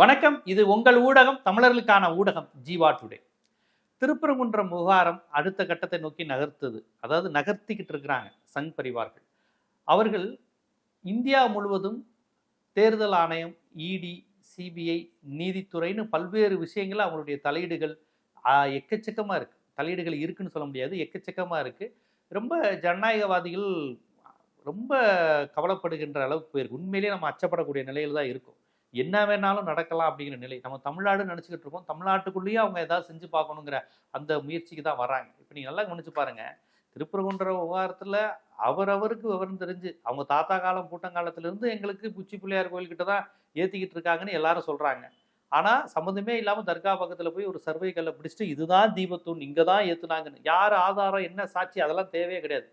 வணக்கம். இது உங்கள் ஊடகம் தமிழர்களுக்கான ஊடகம் ஜீவா டுடே. திருப்பரங்குன்றம் விவகாரம் அடுத்த கட்டத்தை நோக்கி நகர்த்தது. அதாவது நகர்த்திக்கிட்டு இருக்கிறாங்க சங் பரிவார்கள். அவர்கள் இந்தியா முழுவதும் தேர்தல் ஆணையம் இடி சிபிஐ நீதித்துறைன்னு பல்வேறு விஷயங்கள் அவங்களுடைய தலையீடுகள் எக்கச்சக்கமாக இருக்குது இருக்கு. தலையீடுகள் இருக்குன்னு சொல்ல முடியாது. எக்கச்சக்கமாக இருக்கு. ரொம்ப ஜனநாயகவாதிகள் ரொம்ப கவலைப்படுகின்ற அளவுக்கு போயிருக்கு. உண்மையிலேயே நம்ம அச்சப்படக்கூடிய நிலையில் தான் இருக்கும். என்ன வேணாலும் நடக்கலாம் அப்படிங்கிற நிலை. நம்ம தமிழ்நாடு நினச்சிக்கிட்டு இருக்கோம். தமிழ்நாட்டுக்குள்ளேயே அவங்க ஏதாவது செஞ்சு பார்க்கணுங்கிற அந்த முயற்சிக்கு தான் வராங்க. இப்போ நீங்கள் நல்லா கவனிச்சு பாருங்கள் திருப்பரங்குன்ற விவகாரத்தில் அவரவருக்கு விவரம் தெரிஞ்சு அவங்க தாத்தா காலம் கூட்டங்காலத்துலேருந்து எங்களுக்கு புச்சி பிள்ளையார் கோயில்கிட்ட தான் ஏற்றிக்கிட்டு இருக்காங்கன்னு எல்லாரும் சொல்கிறாங்க ஆனால் சம்மந்தமே இல்லாமல் தர்கா பக்கத்தில் போய் ஒரு சர்வை கல்லை பிடிச்சிட்டு இதுதான் தீபத்தூண் இங்கே தான் ஏற்றுனாங்கன்னு யார் ஆதாரம் என்ன சாட்சி அதெல்லாம் தேவையே கிடையாது.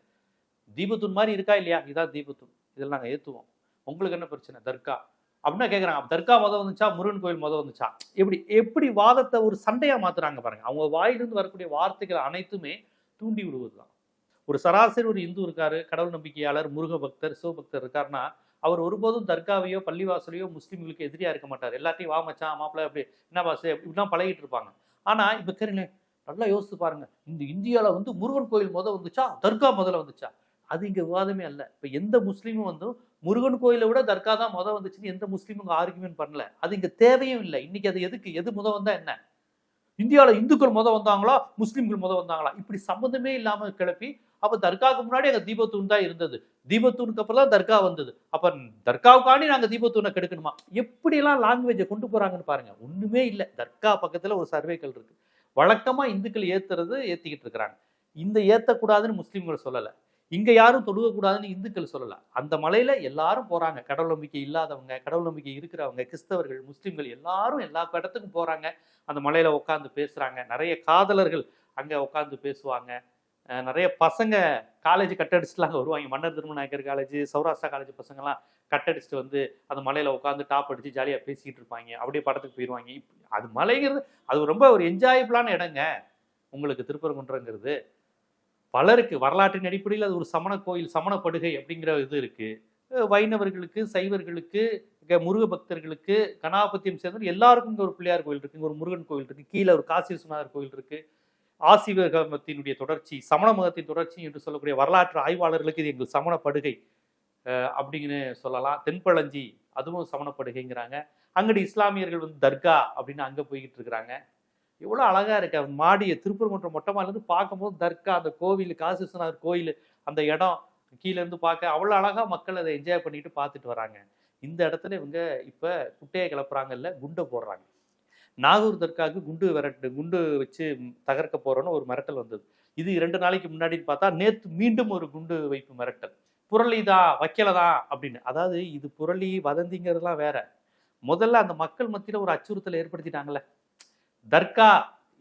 தீபத்தூண் மாதிரி இருக்கா இல்லையா? இதுதான் தீபத்தூண். இதில் நாங்கள் ஏற்றுவோம் உங்களுக்கு என்ன பிரச்சனை? தர்கா. அப்படின்னா கேட்குறாங்க தர்கா மதம் வந்துச்சா? முருகன் கோயில் மதம் வந்துச்சா? எப்படி எப்படி வாதத்தை ஒரு சண்டையாக மாத்துறாங்க பாருங்க. அவங்க வாயிலிருந்து வரக்கூடிய வார்த்தைகள் அனைத்துமே தூண்டி விடுவது தான் ஒரு சராசரி ஒரு இந்து இருக்காரு கடவுள் நம்பிக்கையாளர் முருக பக்தர் சிவபக்தர் இருக்காருன்னா அவர் ஒருபோதும் தர்காவையோ பள்ளிவாசலையோ முஸ்லீம்களுக்கு எதிரியா இருக்க மாட்டார். எல்லாத்தையும் வா மச்சான் மாப்பிள்ள அப்படி என்ன பாசு இப்படிலாம் பழகிட்டு இருப்பாங்க. ஆனா இப்ப கேளுங்க நல்லா யோசித்து பாருங்க. இந்த இந்தியாவில் வந்து முருகன் கோயில் முதல் வந்துச்சா? தர்கா முதல்ல வந்துச்சா? அது இங்க விவாதமே அல்ல. இப்ப எந்த முஸ்லீமும் வந்து முருகன் கோயிலை விட தர்கா தான் முத வந்துச்சுன்னு எந்த முஸ்லீமும் ஆர்குமெண்ட் பண்ணல. அது இங்கே தேவையும் இல்லை. இன்னைக்கு அது எதுக்கு? எது முத வந்தா என்ன? இந்தியாவில் இந்துக்கள் முத வந்தாங்களா? முஸ்லீம்கள் முத வந்தாங்களா? இப்படி சம்மந்தமே இல்லாமல் கிளப்பி அப்போ தர்காவுக்கு முன்னாடி அங்கே தீபத்தூண் தான் இருந்தது. தீபத்தூனுக்கு அப்புறம் தான் தர்கா வந்தது. அப்போ தர்காவுக்காண்டி நாங்கள் தீபத்தூனை கெடுக்கணுமா? எப்படியெல்லாம் லாங்குவேஜை கொண்டு போகிறாங்கன்னு பாருங்க. ஒன்றுமே இல்லை. தர்கா பக்கத்தில் ஒரு சர்வேக்கள் இருக்குது வழக்கமாக இந்துக்கள் ஏற்றுறது ஏற்றிக்கிட்டு இருக்கிறாங்க. இந்த ஏற்றக்கூடாதுன்னு முஸ்லீம்கள் சொல்லலை. இங்கே யாரும் தொழுகக்கூடாதுன்னு இந்துக்கள் சொல்லலை. அந்த மலையில் எல்லாரும் போகிறாங்க கடவுள் நம்பிக்கை இல்லாதவங்க கடவுள் நம்பிக்கை இருக்கிறவங்க கிறிஸ்தவர்கள் முஸ்லீம்கள் எல்லாரும் எல்லா இடத்துக்கும் போகிறாங்க அந்த மலையில் உட்காந்து பேசுகிறாங்க நிறைய காதலர்கள் அங்கே உட்காந்து பேசுவாங்க. நிறைய பசங்க காலேஜ் கட்டடிச்சுட்டு அங்கே வருவாங்க. மன்னர் திருமநாயக்கர் காலேஜ் சௌராஷ்டிரா காலேஜ் பசங்கலாம் கட்டடிச்சுட்டு வந்து அந்த மலையில் உட்காந்து டாப் அடிச்சு ஜாலியாக பேசிக்கிட்டு இருப்பாங்க. அப்படியே படத்துக்கு போயிடுவாங்க அது மலைங்கிறது அது ரொம்ப ஒரு என்ஜாயபிளான இடங்க. உங்களுக்கு திருப்பரங்குன்றங்கிறது பலருக்கு வரலாற்றின் அடிப்படையில் அது ஒரு சமண கோயில் சமண படுகை அப்படிங்கிற இது இருக்குது வைணவர்களுக்கு சைவர்களுக்கு முருக பக்தர்களுக்கு கணாபத்தியம் சேர்ந்து எல்லாருக்கும் இங்கே ஒரு பிள்ளையார் கோயில் இருக்குது ஒரு முருகன் கோயில் இருக்குது கீழே ஒரு காசி விஸ்வநாதர் கோயில் இருக்குது ஆசிவகமத்தினுடைய தொடர்ச்சி சமண மதத்தின் தொடர்ச்சி என்று சொல்லக்கூடிய வரலாற்று ஆய்வாளர்களுக்கு இது எங்கள் சமண படுகை. அப்படின்னு சொல்லலாம். தென்பழஞ்சி அதுவும் சமணப்படுகைங்கிறாங்க அங்கடி இஸ்லாமியர்கள் வந்து தர்கா அப்படின்னு அங்கே போய்கிட்டு இருக்கிறாங்க. எவ்வளோ அழகா இருக்கு. மாடியை திருப்பரங்குன்றம் மொட்டை மாடில இருந்து பார்க்கும்போது தர்கா அந்த கோவில் காசி விஸ்வநாதர் கோயில் அந்த இடம் கீழே இருந்து பார்க்க அவ்வளோ அழகா மக்கள் அதை என்ஜாய் பண்ணிட்டு பார்த்துட்டு வராங்க. இந்த இடத்துல இவங்க இப்போ குட்டையை கிளப்புறாங்கல்ல குண்டை போடுறாங்க. நாகூர் தர்காவுக்கு குண்டு விரட்டு குண்டு வச்சு தகர்க்க போறோன்னு ஒரு மிரட்டல் வந்தது. இது இரண்டு நாளைக்கு முன்னாடி பார்த்தா நேத்து மீண்டும் ஒரு குண்டு வைப்பு மிரட்டல். புரளிதா வைக்கலதா அப்படின்னு. அதாவது இது புரளி வதந்திங்கிறதுலாம் வேற. முதல்ல அந்த மக்கள் மத்தியில ஒரு அச்சுறுத்தலை ஏற்படுத்திட்டாங்களே தர்கா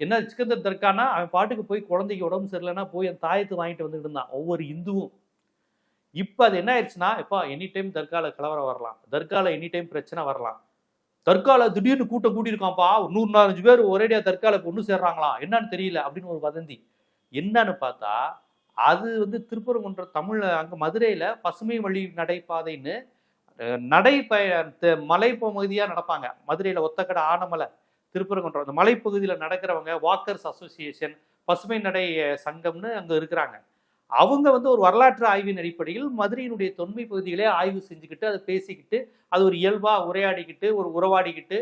என்ன சிக்கந்தர் தர்கானா அவன் பாட்டுக்கு போய் குழந்தைக்கு உடம்பு சரியில்லைன்னா போய் என் தாயத்து வாங்கிட்டு வந்துட்டு இருந்தான். ஒவ்வொரு இந்துவும். இப்போ அது என்ன ஆயிடுச்சுன்னா இப்போ எனி டைம் தர்கால கலவரம் வரலாம். தர்கால எனி டைம் பிரச்சனை வரலாம். தர்கால திடீர்னு கூட்டம் கூட்டியிருக்கான்ப்பா ஒரு நூறு நாலஞ்சு பேர் ஒரேடியா தர்கால ஒன்று சேர்றாங்களா? என்னன்னு தெரியல அப்படின்னு ஒரு வதந்தி. என்னன்னு பார்த்தா அது வந்து திருப்பரங்குன்ற தமிழ் அங்கே மதுரையில் பசுமை வழி நடைபாதைன்னு நடை பய மலை பகுதியாக நடப்பாங்க. மதுரையில் ஒத்தக்கடை ஆனமலை. திருப்பரங்குன்றம் அந்த மலைப்பகுதியில் நடக்கிறவங்க வாக்கர்ஸ் அசோசியேஷன் பசுமை நடை சங்கம்னு அங்கே இருக்கிறாங்க. அவங்க வந்து ஒரு வரலாற்று ஆய்வின் அடிப்படையில் மதுரையினுடைய தொன்மை பகுதிகளே ஆய்வு செஞ்சுக்கிட்டு அதை பேசிக்கிட்டு அது ஒரு இயல்பாக உரையாடிக்கிட்டு ஒரு உறவாடிக்கிட்டு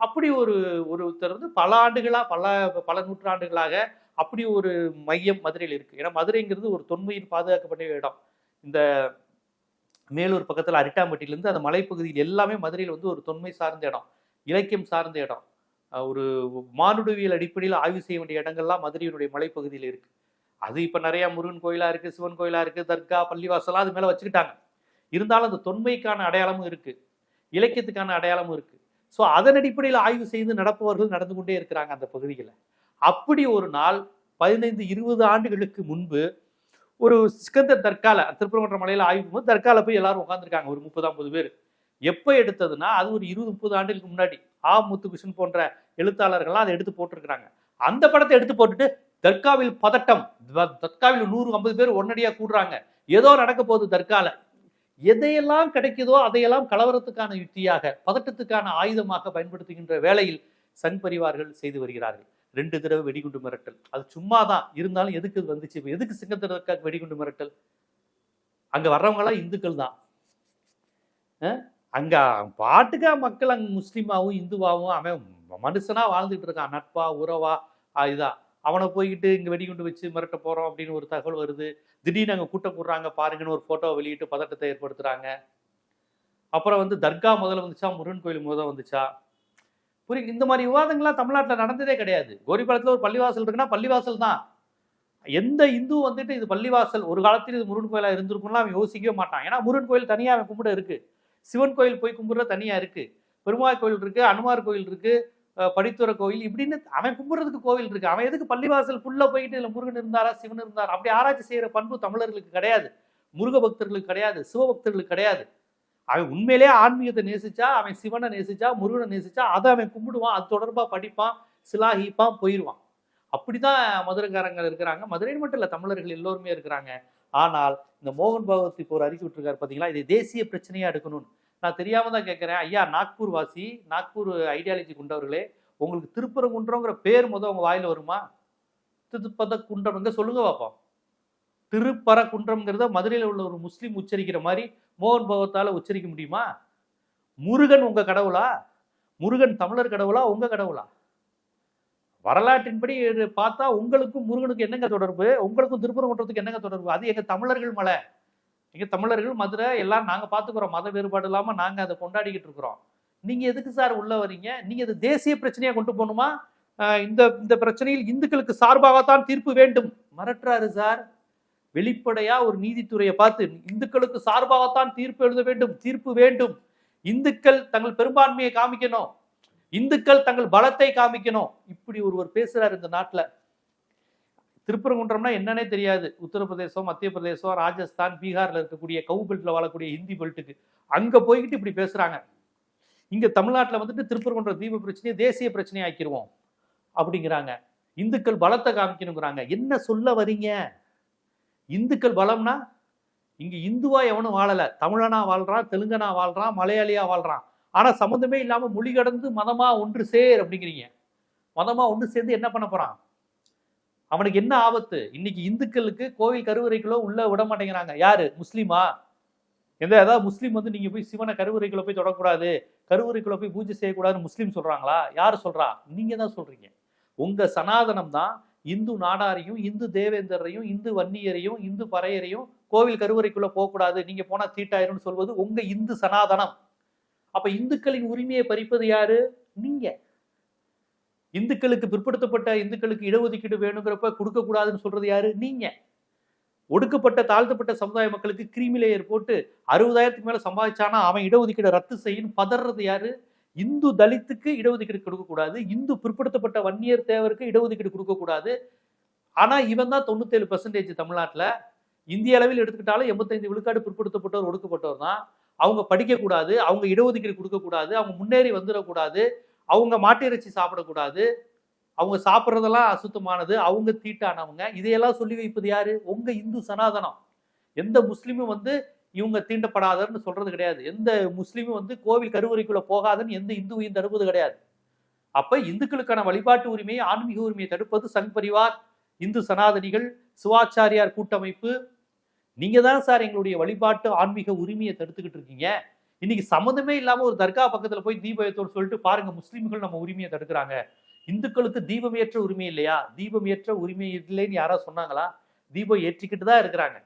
அப்படி ஒரு ஒருத்தர் வந்து பல ஆண்டுகளாக பல பல நூற்றாண்டுகளாக அப்படி ஒரு மையம் மதுரையில் இருக்குது ஏன்னா மதுரைங்கிறது ஒரு தொன்மையின் பாதுகாக்கப்பட்ட இடம். இந்த மேலூர் பக்கத்தில் அரிட்டாம்பட்டியிலேருந்து அந்த மலைப்பகுதியில் எல்லாமே மதுரையில் வந்து ஒரு தொன்மை சார்ந்த இடம் இலக்கியம் சார்ந்த இடம். ஒரு மானுடவியல் அடிப்படையில் ஆய்வு செய்ய வேண்டிய இடங்கள்லாம் மதுரையினுடைய மலைப்பகுதியில் இருக்கு. அது இப்போ நிறைய முருகன் கோயிலா இருக்கு சிவன் கோயிலா இருக்கு தர்கா பள்ளிவாசலாம் அது மேலே வச்சுக்கிட்டாங்க. இருந்தாலும் அந்த தொன்மைக்கான அடையாளமும் இருக்கு. இலக்கியத்துக்கான அடையாளமும் இருக்கு. ஸோ அதன் அடிப்படையில் ஆய்வு செய்து நடப்பவர்கள் நடந்து கொண்டே இருக்கிறாங்க அந்த பகுதியில். அப்படி ஒரு நாள் பதினைந்து இருபது ஆண்டுகளுக்கு முன்பு ஒரு சிக்கந்தர் தர்கால திருப்பரங்குன்ற மலையில் ஆய்வு போது தர்கால போய் எல்லாரும் உட்காந்துருக்காங்க ஒரு முப்பது ஐம்பது பேர். எப்போ எடுத்ததுன்னா அது ஒரு இருபது முப்பது ஆண்டுகளுக்கு முன்னாடி. ஆ முத்துகிருஷ்ணன் போன்ற எழுத்தாளர்கள்லாம் அதை எடுத்து போட்டிருக்கிறாங்க. அந்த படத்தை எடுத்து போட்டுட்டு தர்காவில் பதட்டம் தர்காவில் நூறு ஐம்பது பேர் உடனடியாக கூடுறாங்க. ஏதோ நடக்க போகுது தர்கால. எதையெல்லாம் கிடைக்குதோ அதையெல்லாம் கலவரத்துக்கான யுக்தியாக பதட்டத்துக்கான ஆயுதமாக பயன்படுத்துகின்ற வேளையில் சங் பரிவார்கள் செய்து வருகிறார்கள். ரெண்டு தடவை வெடிகுண்டு மிரட்டல். அது சும்மா தான் இருந்தாலும் எதுக்கு இது வந்துச்சு? இப்போ எதுக்கு சிங்கத்திற்கு வெடிகுண்டு மிரட்டல்? அங்கே வர்றவங்களாம் இந்துக்கள் தான் அங்கே பாட்டுக்கா மக்கள் அங்கே முஸ்லீமாகவும் இந்துவாகவும் அவன் மனுஷனாக வாழ்ந்துட்டு இருக்கான். நட்பா உறவா இதா. அவனை போய்கிட்டு இங்கே வெடிகுண்டு வச்சு மிரட்ட போகிறோம் அப்படின்னு ஒரு தகவல் வருது. திடீர்னு அங்கே கூட்டம் போடுறாங்க பாருங்கன்னு ஒரு ஃபோட்டோ வெளியிட்டு பதட்டத்தை ஏற்படுத்துகிறாங்க அப்புறம் வந்து தர்கா முதல்ல வந்துச்சா? முருகன் கோயில் முதல் வந்துச்சா? புரியுது. இந்த மாதிரி விவாதங்கள்லாம் தமிழ்நாட்டில் நடந்ததே கிடையாது. கோரிப்பாளத்தில் ஒரு பள்ளிவாசல் இருக்குன்னா பள்ளிவாசல் தான். எந்த இந்து வந்துட்டு இது பள்ளிவாசல் ஒரு காலத்தில் இது முருகன் கோயிலாக இருந்திருக்கும்லாம் அவன் யோசிக்கவே மாட்டான். ஏன்னா முருகன் கோயில் தனியாக அவன் கும்பிட இருக்குது சிவன் கோயில் போய் கும்பிட்ற தனியாக இருக்கு. பெருமாள் கோயில் இருக்கு அனுமார் கோயில் இருக்கு படித்துற படித்துறை கோயில் இப்படின்னு அவன் கும்பிடுறதுக்கு கோவில் இருக்கு. அவன் எதுக்கு பள்ளிவாசல் ஃபுல்லாக போயிட்டு இல்லை முருகன் இருந்தாரா சிவன் இருந்தாரா? அப்படி ஆராய்ச்சி செய்கிற பண்பு தமிழர்களுக்கு கிடையாது. முருக பக்தர்களுக்கு கிடையாது சிவபக்தர்களுக்கு கிடையாது. அவன் உண்மையிலேயே ஆன்மீகத்தை நேசிச்சா அவன் சிவனை நேசிச்சா முருகனை நேசிச்சா அதை அவன் கும்பிடுவான் அது தொடர்பாக படிப்பான் சிலாகிப்பான் போயிடுவான் அப்படிதான் மதுரைக்காரங்க இருக்கிறாங்க. மதுரையில் மட்டும் இல்ல தமிழர்கள் எல்லோருமே இருக்கிறாங்க. ஆனால் இந்த மோகன் பகவத் இப்போ ஒரு அறிக்கை விட்டுருக்காரு பார்த்தீங்களா இது தேசிய பிரச்சனையாக எடுக்கணும்னு. நான் தெரியாம தான் கேட்குறேன் ஐயா நாக்பூர் வாசி நாக்பூர் ஐடியாலஜி கொண்டவர்களே உங்களுக்கு திருப்பரங்குன்றங்கிற பேர் முத உங்கள் வாயில் வருமா? திருப்பத குன்றம் எங்க சொல்லுங்க திருப்பர குன்றம்ங்கிறத மதுரையில் உள்ள ஒரு முஸ்லீம் உச்சரிக்கிற மாதிரி மோகன் பகவத்தால் உச்சரிக்க முடியுமா? முருகன் உங்கள் கடவுளா? முருகன் தமிழர் கடவுளா? உங்கள் கடவுளா? வரலாற்றின்படி பார்த்தா உங்களுக்கும் முருகனுக்கு என்னங்க தொடர்பு? உங்களுக்கும் திருப்பரங்குன்றத்துக்கு என்னங்க தொடர்பு? அது எங்க தமிழர்கள் மலை. எங்க தமிழர்கள் மதுரை எல்லாம் நாங்க பாத்துக்கிறோம் மத வேறுபாடு இல்லாம நாங்க அதை கொண்டாடிக்கிட்டு இருக்கிறோம். நீங்க எதுக்கு சார் உள்ள வரீங்க? நீங்க இது தேசிய பிரச்சனையா கொண்டு போகணுமா? இந்த இந்த பிரச்சனையில் இந்துக்களுக்கு சார்பாகத்தான் தீர்ப்பு வேண்டும். மறற்றாரு சார். வெளிப்படையா ஒரு நீதித்துறையை பார்த்து இந்துக்களுக்கு சார்பாகத்தான் தீர்ப்பு எழுத வேண்டும். தீர்ப்பு வேண்டும். இந்துக்கள் தங்கள் பெரும்பான்மையை காமிக்கணும். இந்துக்கள் தங்கள் பலத்தை காமிக்கணும். இப்படி ஒருவர் பேசுறாரு இந்த நாட்டில். திருப்பரங்குன்றம்னா என்னன்னே தெரியாது. உத்தரப்பிரதேசம் மத்திய பிரதேசம் ராஜஸ்தான் பீகார்ல இருக்கக்கூடிய கவு பெல்ட்ல வாழக்கூடிய ஹிந்தி பெல்ட்டுக்கு. அங்க போய்கிட்டு இப்படி பேசுறாங்க. இங்க தமிழ்நாட்டில் வந்துட்டு திருப்பரங்குன்ற தீப பிரச்சனையை தேசிய பிரச்சனையை ஆக்கிடுவோம் அப்படிங்கிறாங்க. இந்துக்கள் பலத்தை காமிக்கணுங்கிறாங்க. என்ன சொல்ல வரீங்க? இந்துக்கள் பலம்னா இங்க இந்துவா எவனும் வாழல. தமிழனா வாழ்றான் தெலுங்கனா வாழ்றான் மலையாளியா வாழ்றான். ஆனால் சம்மந்தமே இல்லாமல் மொழி கடந்து மதமாக ஒன்று சேர் அப்படிங்கிறீங்க. மதமாக ஒன்று சேர்ந்து என்ன பண்ண போகிறான் அவனுக்கு என்ன ஆபத்து? இன்னைக்கு இந்துக்களுக்கு கோவில் கருவறைக்குள்ளே உள்ள விட மாட்டேங்கிறாங்க. யாரு? முஸ்லீமா? எந்த ஏதாவது முஸ்லீம் வந்து நீங்கள் போய் சிவனை கருவறைக்குள்ளே போய் தொடக்கூடாது கருவறைக்குள்ளே போய் பூஜை செய்யக்கூடாதுன்னு முஸ்லீம் சொல்கிறாங்களா யார் சொல்கிறா நீங்கள் தான் சொல்கிறீங்க உங்கள் சனாதனம் தான் இந்து நாடாரையும் இந்து தேவேந்தரையும் இந்து வன்னியரையும் இந்து பறையரையும் கோவில் கருவறைக்குள்ளே போகக்கூடாது. நீங்கள் போனால் தீட்டாயிரும்னு சொல்வது உங்கள் இந்து சனாதனம். அப்ப இந்துக்களின் உரிமையை பறிப்பது யாரு? நீங்க. இந்துக்களுக்கு பிற்படுத்தப்பட்ட இந்துக்களுக்கு இடஒதுக்கீடு வேணுங்கிறப்ப கொடுக்க கூடாதுன்னு சொல்றது யாரு? நீங்க. ஒடுக்கப்பட்ட தாழ்த்தப்பட்ட சமுதாய மக்களுக்கு கிரீமி லேயர் போட்டு அறுபதாயிரத்துக்கு மேல சம்பாதிச்சானா அவன் இடஒதுக்கீடு ரத்து செய்யுன்னு பதறது யாரு? இந்து தலித்துக்கு இடஒதுக்கீடு கொடுக்கக்கூடாது. இந்து பிற்படுத்தப்பட்ட வன்னியர் தேவருக்கு இடஒதுக்கீடு கொடுக்கக்கூடாது. ஆனா இவன் தான் தொண்ணூத்தேழு பர்சன்டேஜ் தமிழ்நாட்டில். இந்திய அளவில் எடுத்துக்கிட்டாலும் எண்பத்தைந்து விழுக்காடு பிற்படுத்தப்பட்டவர் ஒடுக்கப்பட்டவர் தான். அவங்க படிக்கக்கூடாது அவங்க இடஒதுக்கீடு கொடுக்கக்கூடாது அவங்க முன்னேறி வந்துடக்கூடாது அவங்க மாட்டு இறைச்சி சாப்பிடக்கூடாது அவங்க சாப்பிட்றதெல்லாம் அசுத்தமானது அவங்க தீட்டானவங்க இதையெல்லாம் சொல்லி வைப்பது யாரு? உங்க இந்து சனாதனம். எந்த முஸ்லீமும் வந்து இவங்க தீண்டப்படாதன்னு சொல்றது கிடையாது. எந்த முஸ்லீமும் வந்து கோவில் கருவறைக்குள்ள போகாதுன்னு எந்த இந்துவையும் தடுப்பது கிடையாது. அப்ப இந்துக்களுக்கான வழிபாட்டு உரிமையை ஆன்மீக உரிமையை தடுப்பது சங் பரிவார் இந்து சனாதனிகள் சிவாச்சாரியார் கூட்டமைப்பு நீங்க தான் சார் எங்களுடைய வழிபாட்டு ஆன்மீக உரிமையை தடுத்துக்கிட்டு இருக்கீங்க. இன்னைக்கு சம்மந்தமே இல்லாம ஒரு தர்கா பக்கத்துல போய் தீபத்தோடு சொல்லிட்டு பாருங்க முஸ்லீம்கள் நம்ம உரிமையை தடுக்கிறாங்க. இந்துக்களுக்கு தீபம் ஏற்ற உரிமை இல்லையா? தீபம் ஏற்ற உரிமை இல்லைன்னு யாராவது சொன்னாங்களா? தீபம் ஏற்றிக்கிட்டு தான் இருக்கிறாங்க.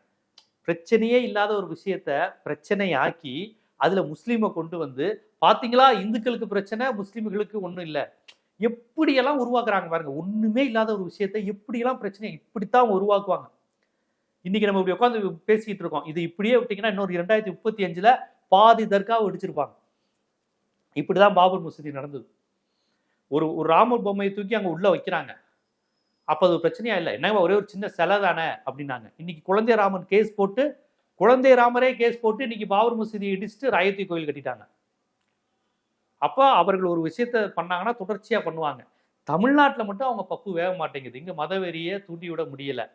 பிரச்சனையே இல்லாத ஒரு விஷயத்த பிரச்சனையாக்கி அதுல முஸ்லீமை கொண்டு வந்து பாத்தீங்களா? இந்துக்களுக்கு பிரச்சனை முஸ்லீம்களுக்கு ஒன்றும் இல்லை. எப்படியெல்லாம் உருவாக்குறாங்க பாருங்க ஒண்ணுமே இல்லாத ஒரு விஷயத்த எப்படியெல்லாம் பிரச்சனை இப்படித்தான் உருவாக்குவாங்க. இன்னைக்கு நம்ம இப்படி உட்காந்து பேசிக்கிட்டு இருக்கோம். இது இப்படியே விட்டீங்கன்னா இன்னொரு இரண்டாயிரத்தி முப்பத்தி அஞ்சுல பாதி தர்காவை அடிச்சிருப்பாங்க இப்படிதான் பாபர் மசூதி நடந்தது. ஒரு ஒரு ராமர் பொம்மையை தூக்கி அங்க உள்ள வைக்கிறாங்க. அப்ப அது ஒரு பிரச்சனையா இல்லை. என்ன ஒரே ஒரு சின்ன சிலை தானே அப்படின்னாங்க. இன்னைக்கு குழந்தை ராமன் கேஸ் போட்டு குழந்தை ராமரே கேஸ் போட்டு இன்னைக்கு பாபர் மசூதியை இடிச்சுட்டு ராயத்தி கோயில் கட்டிட்டாங்க. அப்போ அவர்கள் ஒரு விஷயத்த பண்ணாங்கன்னா தொடர்ச்சியாக பண்ணுவாங்க. தமிழ்நாட்டில் மட்டும் அவங்க பப்பு வேக மாட்டேங்குது. இங்கே மதவெறியை தூண்டி விட முடியலை.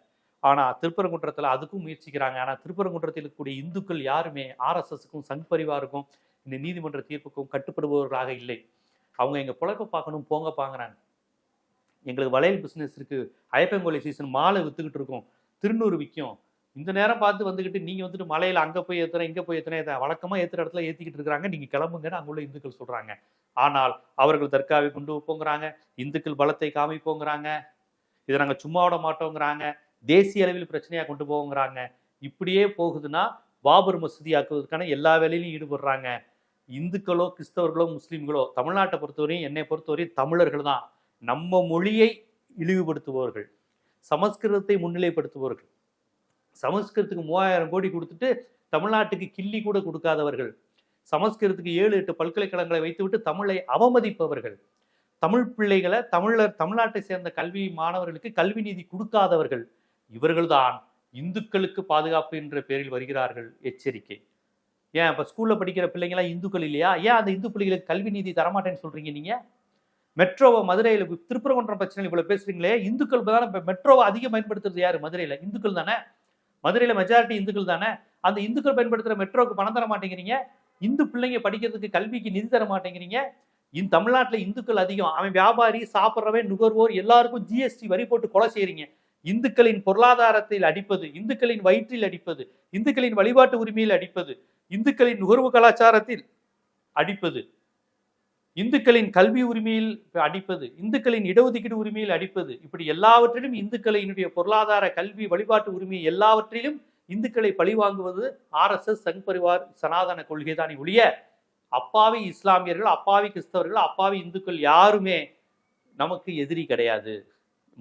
ஆனால் திருப்பரங்குன்றத்தில் அதுக்கும் முயற்சிக்கிறாங்க. ஆனால் திருப்பரங்குன்றத்தில் இருக்கக்கூடிய இந்துக்கள் யாருமே ஆர்எஸ்எஸ்க்கும் சங் பரிவாருக்கும் இந்த நீதிமன்ற தீர்ப்புக்கும் கட்டுப்படுபவர்களாக இல்லை. அவங்க எங்கள் பொழப்ப பார்க்கணும் போங்க பாங்கிறாங்க எங்களுக்கு வளையல் பிஸ்னஸ் இருக்குது அயப்பங்கோலை சீசன் மாலை விற்றுக்கிட்டு இருக்கோம். திருநூறு விற்கும் இந்த நேரம் பார்த்து வந்துக்கிட்டு நீங்கள் வந்துட்டு மலையில் அங்கே போய் ஏற்றுறேன் இங்கே போய் ஏற்றுறேன் இதை வழக்கமாக ஏத்துற இடத்துல ஏற்றிக்கிட்டு இருக்கிறாங்க. நீங்கள் கிளம்புங்கன்னு அங்குள்ள இந்துக்கள் சொல்கிறாங்க ஆனால் அவர்கள் தர்காவை கொண்டு போங்கிறாங்க. இந்துக்கள் பலத்தை காமிப்போங்கிறாங்க. இதை நாங்கள் சும்மா விட மாட்டோங்கிறாங்க. தேசிய அளவில் பிரச்சனையாக கொண்டு போங்கிறாங்க இப்படியே போகுதுன்னா பாபர் மசூதி ஆக்குவதற்கான எல்லா வேலையிலும் ஈடுபடுறாங்க. இந்துக்களோ கிறிஸ்தவர்களோ முஸ்லீம்களோ தமிழ்நாட்டை பொறுத்தவரையும் என்னை பொறுத்தவரையும் தமிழர்கள் தான். நம்ம மொழியை இழிவுபடுத்துபவர்கள். சமஸ்கிருதத்தை முன்னிலைப்படுத்துபவர்கள். சமஸ்கிருதத்துக்கு மூவாயிரம் கோடி கொடுத்துட்டு தமிழ்நாட்டுக்கு கிள்ளி கூட கொடுக்காதவர்கள். சமஸ்கிருதத்துக்கு ஏழு எட்டு பல்கலைக்கழகங்களை வைத்துவிட்டு தமிழை அவமதிப்பவர்கள். தமிழ் பிள்ளைகளை தமிழர் தமிழ்நாட்டை சேர்ந்த கல்வி மாணவர்களுக்கு கல்வி நீதி கொடுக்காதவர்கள். இவர்கள்தான் இந்துக்களுக்கு பாதுகாப்பு என்ற பேரில் வருகிறார்கள் எச்சரிக்கை. ஏன் இப்போ ஸ்கூலில் படிக்கிற பிள்ளைங்களாம் இந்துக்கள் இல்லையா? ஏன் அந்த இந்து பிள்ளைகளுக்கு கல்வி நீதி தரமாட்டேன்னு சொல்கிறீங்க நீங்கள் மெட்ரோவை மதுரையில் திருப்பரங்குன்றம் பிரச்சனை இவ்வளோ பேசுகிறீங்களே இந்துக்கள் தானே இப்போ மெட்ரோவை அதிகம் பயன்படுத்துறது யார்? மதுரையில். இந்துக்கள் தானே? மதுரையில் மெஜாரிட்டி இந்துக்கள் தானே? அந்த இந்துக்கள் பயன்படுத்துகிற மெட்ரோவுக்கு பணம் தர மாட்டேங்கிறீங்க? இந்து பிள்ளைங்க படிக்கிறதுக்கு கல்விக்கு நிதி தர மாட்டேங்கிறீங்க? இந்த தமிழ்நாட்டில் இந்துக்கள் அதிகம். அவன் வியாபாரி சாப்பிட்றவன் நுகர்வோர் எல்லாருக்கும் ஜிஎஸ்டி வரி போட்டு கொலை செய்கிறீங்க இந்துக்களின் பொருளாதாரத்தில் அடிப்பது இந்துக்களின் வயிற்றில் அடிப்பது இந்துக்களின் வழிபாட்டு உரிமையில் அடிப்பது இந்துக்களின் நுகர்வு கலாச்சாரத்தில் அடிப்பது இந்துக்களின் கல்வி உரிமையில் அடிப்பது இந்துக்களின் இடஒதுக்கீடு உரிமையில் அடிப்பது இப்படி எல்லாவற்றிலும் இந்துக்களினுடைய பொருளாதார கல்வி வழிபாட்டு உரிமை எல்லாவற்றிலும் இந்துக்களை பழிவாங்குவது ஆர்எஸ்எஸ் சங் பரிவார் சனாதன கொள்கைதானே ஒழிய அப்பாவி இஸ்லாமியர்கள் அப்பாவி கிறிஸ்தவர்கள் அப்பாவி இந்துக்கள் யாருமே நமக்கு எதிரி கிடையாது.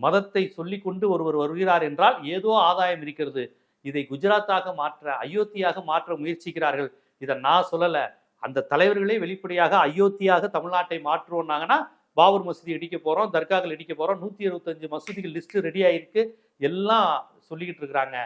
மதத்தை சொல்லிக்கொண்டு ஒருவர் வருகிறார் என்றால் ஏதோ ஆதாயம் இருக்கிறது. இதை குஜராத்தாக மாற்ற அயோத்தியாக மாற்ற முயற்சிக்கிறார்கள். இதை நான் சொல்லலை. அந்த தலைவர்களே வெளிப்படையாக அயோத்தியாக தமிழ்நாட்டை மாற்றுவோம்னாங்கன்னா பாபர் மசூதி இடிக்க போகிறோம் தர்காக்கள் இடிக்க போகிறோம் நூற்றி இருபத்தஞ்சு மசூதிகள் லிஸ்ட்டு ரெடி ஆகிருக்கு எல்லாம் சொல்லிக்கிட்டு இருக்கிறாங்க.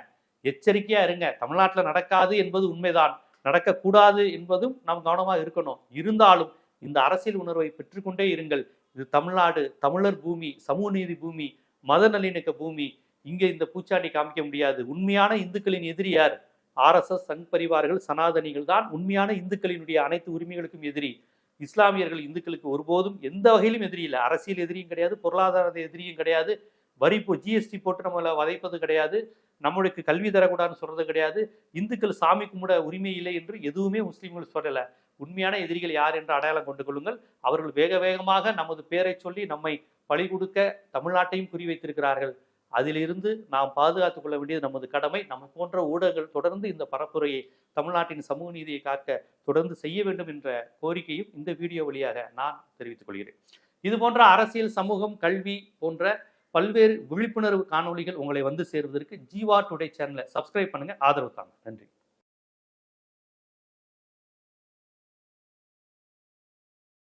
எச்சரிக்கையாக இருங்க. தமிழ்நாட்டில் நடக்காது என்பது உண்மைதான். நடக்கக்கூடாது என்பதும் நாம் கவனமாக இருக்கணும். இருந்தாலும் இந்த அரசியல் உணர்வை பெற்றுக்கொண்டே இருங்கள். இது தமிழ்நாடு தமிழர் பூமி சமூக நீதி பூமி மத நல்லிணக்க பூமி. இங்கே இந்த பூச்சாண்டி காமிக்க முடியாது. உண்மையான இந்துக்களின் எதிரி யார்? ஆர்எஸ்எஸ் சங் பரிவார்கள் சனாதனிகள் தான் உண்மையான இந்துக்களினுடைய அனைத்து உரிமைகளுக்கும் எதிரி. இஸ்லாமியர்கள் இந்துக்களுக்கு ஒருபோதும் எந்த வகையிலும் எதிரி இல்லை. அரசியல் எதிரியும் கிடையாது பொருளாதார எதிரியும் கிடையாது. வரி போ ஜிஎஸ்டி போட்டு நம்மளை வதைப்பது கிடையாது. நம்மளுக்கு கல்வி தரக்கூடாதுன்னு சொல்றது கிடையாது. இந்துக்கள் சாமி கும்பிட உரிமை இல்லை என்று எதுவுமே முஸ்லீம்கள் சொல்லலை. உண்மையான எதிரிகள் யார் என்று அடையாளம் கொண்டு கொள்ளுங்கள். அவர்கள் வேக வேகமாக நமது பேரை சொல்லி நம்மை பழி கொடுக்க தமிழ்நாட்டையும் குறிவைத்திருக்கிறார்கள் அதிலிருந்து நாம் பாதுகாத்துக் கொள்ள வேண்டியது நமது கடமை. நம்ம போன்ற ஊடகங்கள் தொடர்ந்து இந்த பரப்புரையை தமிழ்நாட்டின் சமூக நீதியை காக்க தொடர்ந்து செய்ய வேண்டும் என்ற கோரிக்கையும் இந்த வீடியோ வழியாக நான் தெரிவித்துக் கொள்கிறேன். இது போன்ற அரசியல் சமூகம் கல்வி போன்ற பல்வேறு விழிப்புணர்வு காணொளிகள் உங்களை வந்து சேர்வதற்கு ஜீவா டுடே சேனலை சப்ஸ்கிரைப் பண்ணுங்க. ஆதரவு தாங்க. நன்றி.